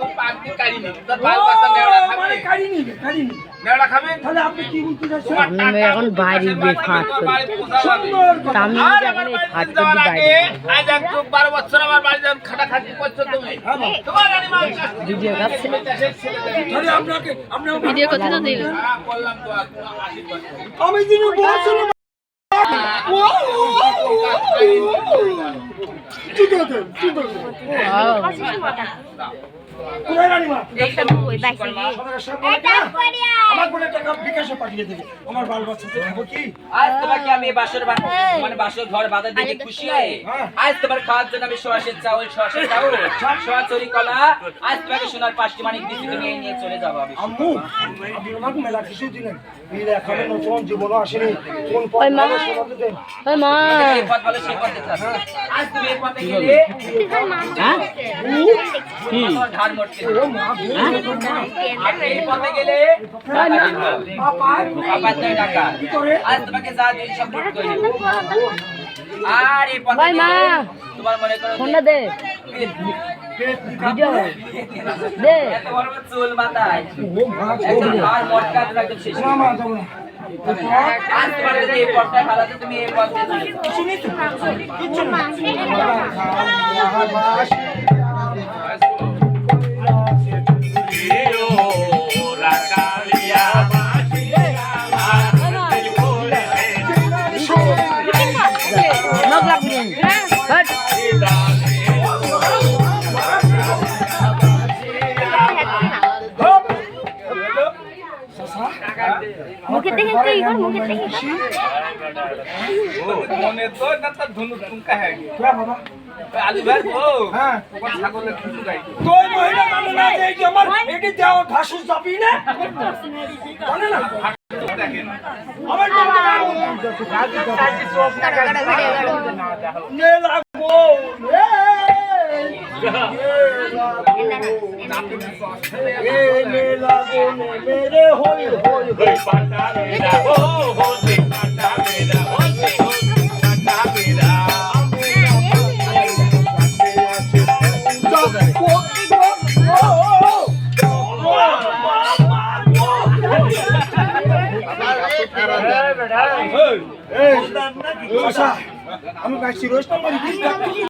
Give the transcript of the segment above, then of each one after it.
দিয়ে? মানে এখন ফাঁক করি। বাড়ি আমি এখন এই ফাঁক করি বাইরে করছ ভিডিও দিল হ্যাঁ। আমি যিনি বলছিলাম ঠিক আছে ঠিক আছে কোথায় রানীমা সদরের সাহেব বলে আমার বলে টাকা। বিকাশে পাঠিয়ে দেবে। আমার বাল বাচ্চাতে খাব কি? আজ তোমাকে আমি বাসর মানে বাসর ঘর বাঁধা দেখে খুশি হয়ে? আজ তোমার খাওয়ার জন্য আমি সোয়াশের চাউল সোয়াশের চাউল সোয়া চুরি কলা। আজ তোমাকে সোনার পাঁচটি মানিক দিচ্ছি তুমি এই নিয়ে চলে যাব আমি আম্মু আপনি আমাকে মেলা কিছু দিলেন এই এখনও নতুন জীবনও আসেনি। কোন পথ ভালো শোনাতে দেন। ওই মা। পথ বলে সেই পথে আজ তুমি এই পথে গেলে হ্যাঁ? আর এই পথে গেলে পাপা বাবার নয় টাকা আজ তোমাকে যা দিই সব লুট করে নেব। আর এই পথে ভাই মা। গেলে তোমার মনে করো ফোনটা দে দে এত বড় বড় চুল মাথায় ও মুখের দিকে একটু ই কর মুখের দিকে ও মনে তো না তার ধনু টুঙ্কা হ্যাঁ। পুরা বাবা। আলু ভাই ও হ্যাঁ। তোমার ছাগলের কিছু গাই। তোই মহিলা মানে না যে কি আমার এটি দাও ভাসু চাপি না? জানে না? আমার তো না কাজ কাজ সব না লাগবো মেরে হই হই হই আমি গাছি রোজ মারি আমি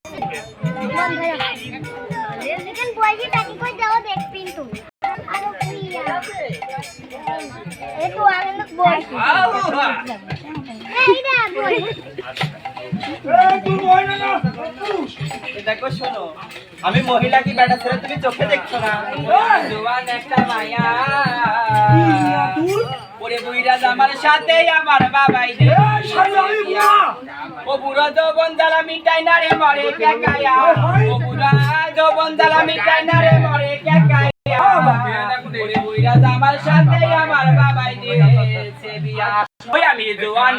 लेकिन बॉय की टाकी को जाओ देख पिन तुम अरे प्रिया ये तो आने लग बॉय ए इधर बॉय এই তুই বই না না পুরুষ এই দেখো শোনো আমি মহিলা কি বেটা ছেলে তুমি চোখে দেখছো না জোয়ান একটা মায়া তুই ওরে বুইরা আমার সাথে আমার বাবাই রে ও বুড়ো যৌবন জ্বালা মিটাই না রে মরে কেকায়া ও বুড়া যৌবন জ্বালা মিটাই না রে মরে কেকায়া আমার সাথে আমার বাবাই দিয়েছে বিয়া। ওই আমি জোয়ান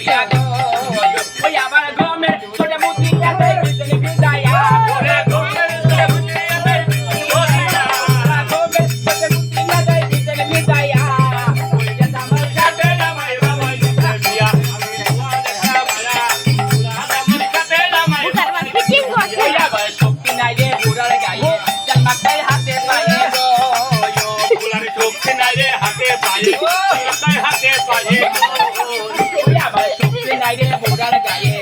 Yeah. காலக்காயே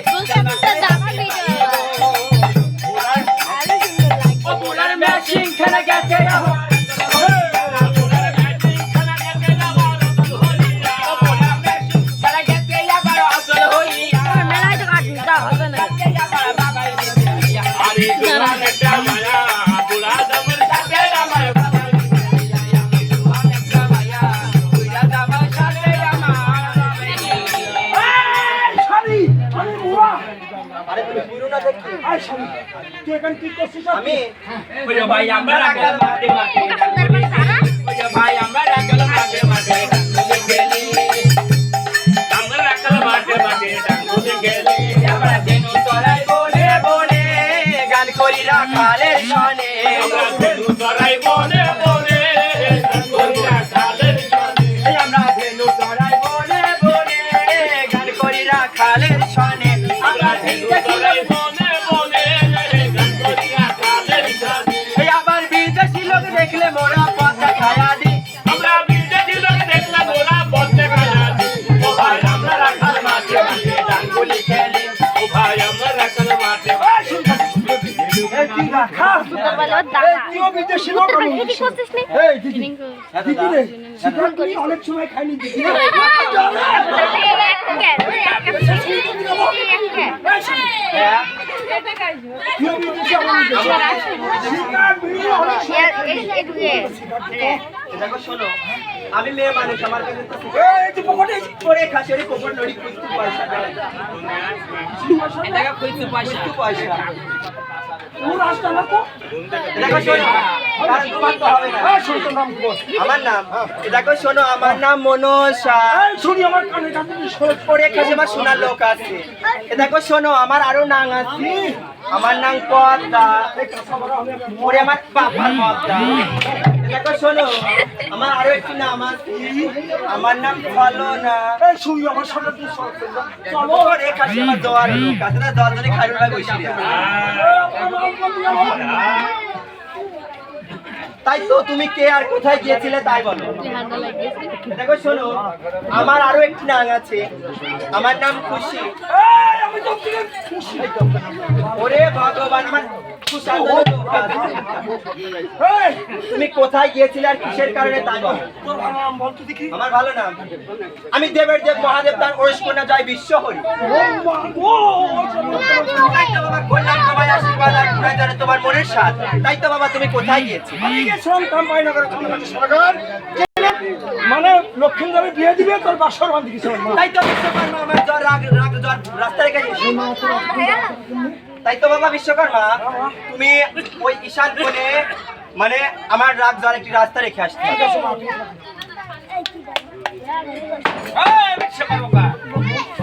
আরে তুমি বুড়ো না দেখি? আয় স্বামী তুই এখানে কি করছিস? আমি ওই ভাই আমরা রাখাল মাঠে মাঠে। ওই ভাই আমরা রাখাল মাঠে মাঠে। ডাঙ্গুলি খেলি আমরা রাখাল মাঠে মাঠে। সময় দেখো শোনো আমি মেয়ে মানুষ আমার কাছে পয়সা পয়সা আমার নাম দেখো শোনো আমার নাম মনোজ শোনার লোক আছে। দেখো শোনো আমার আরও নাং আছে। আমার নাম পদ্মা। ওরে আমার বাবার পদ্মা। দেখো শোনো আমার আরও একটি নাম আছে। আমার নাম শুনি আমার সাথে তুই চলো। রে খাসি আমার দোয়ার লোক। না দশ জনে খাইরুল ভাই বসে তাই তো তুমি কে আর কোথায় গিয়েছিলে তাই বলো। দেখো শোনো আমার আরও একটি নাম আছে। আমার নাম খুশি। ওরে ভগবান আমার তুমি কোথায় গিয়েছিলে আর কিসের কারণে তাই বলো? আমার ভালো নাম আমি দেবের দেব মহাদেব তার ওরেশ কন্যা জয় বিশ্ব হরি তোমার আশীর্বাদ আর ঘুরে যাবে তোমার মনের স্বাদ তাই তো বাবা তুমি কোথায় কাম্পাইনগরে মানে লক্ষ্মীন্দরে বিয়ে দিবে তোর বাসর বান্ধি মা। তাই তো বিশ্বকর্মা আমার তাই তো বাবা বিশ্বকর্মা তুমি ওই ঈশান কোণে মানে আমার রাগ যাওয়ার একটি রাস্তা রেখে আসতে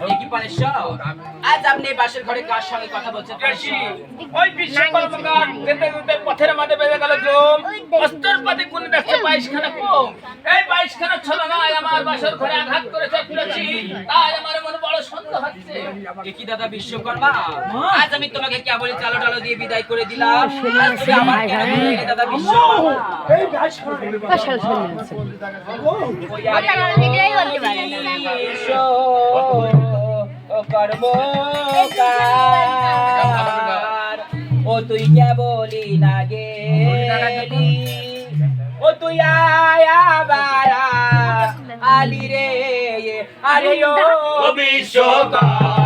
কি আজ আপনি বাসের ঘরে কার সঙ্গে কথা বলছেন ওই বিশ্বকর্মা যেতে যেতে পথের মাঝে বেঁধে গেল জম অস্তর পাতি কোন ব্যস্ত বাইশখানা কম এই বাইশখানা ছিল না আমার বাসর ঘরে আঘাত করেছে ফিরেছি তাই আমার মনে বড় সন্দেহ হচ্ছে কি দাদা বিশ্বকর্মা আজ আমি তোমাকে কেবলই চালো টালো দিয়ে বিদায় করে দিলাম আজ তুমি আমার কেন দাদা বিশ্বকর্মা এই কর্মকার। ও তুই কেবলি লাগে? ও তুই আয়া বারা আলি রে আরে ও বিশ্বকার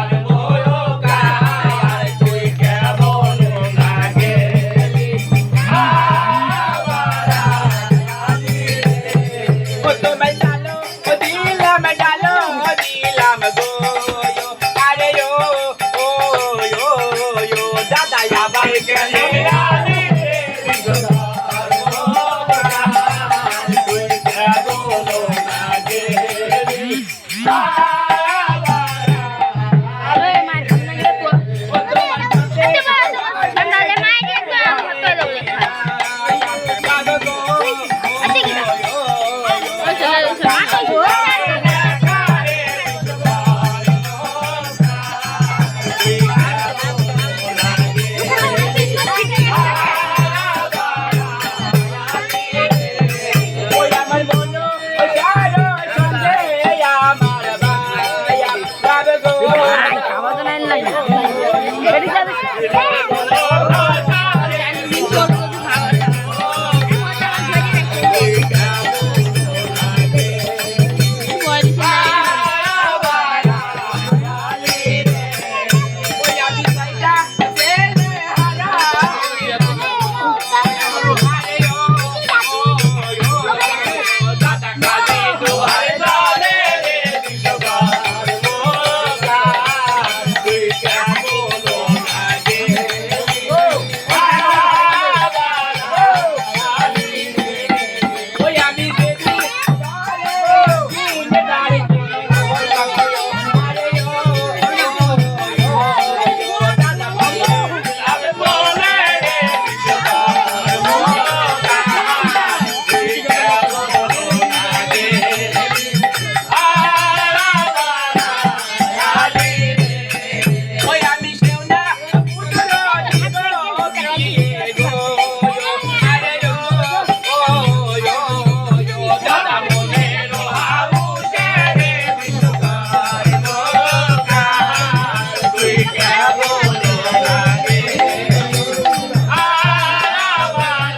আওয়ালা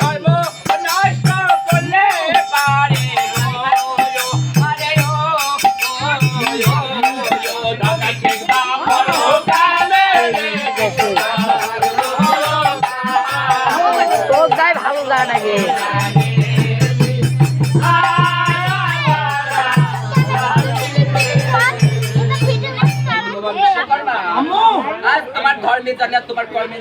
তোর তোমার কর্মে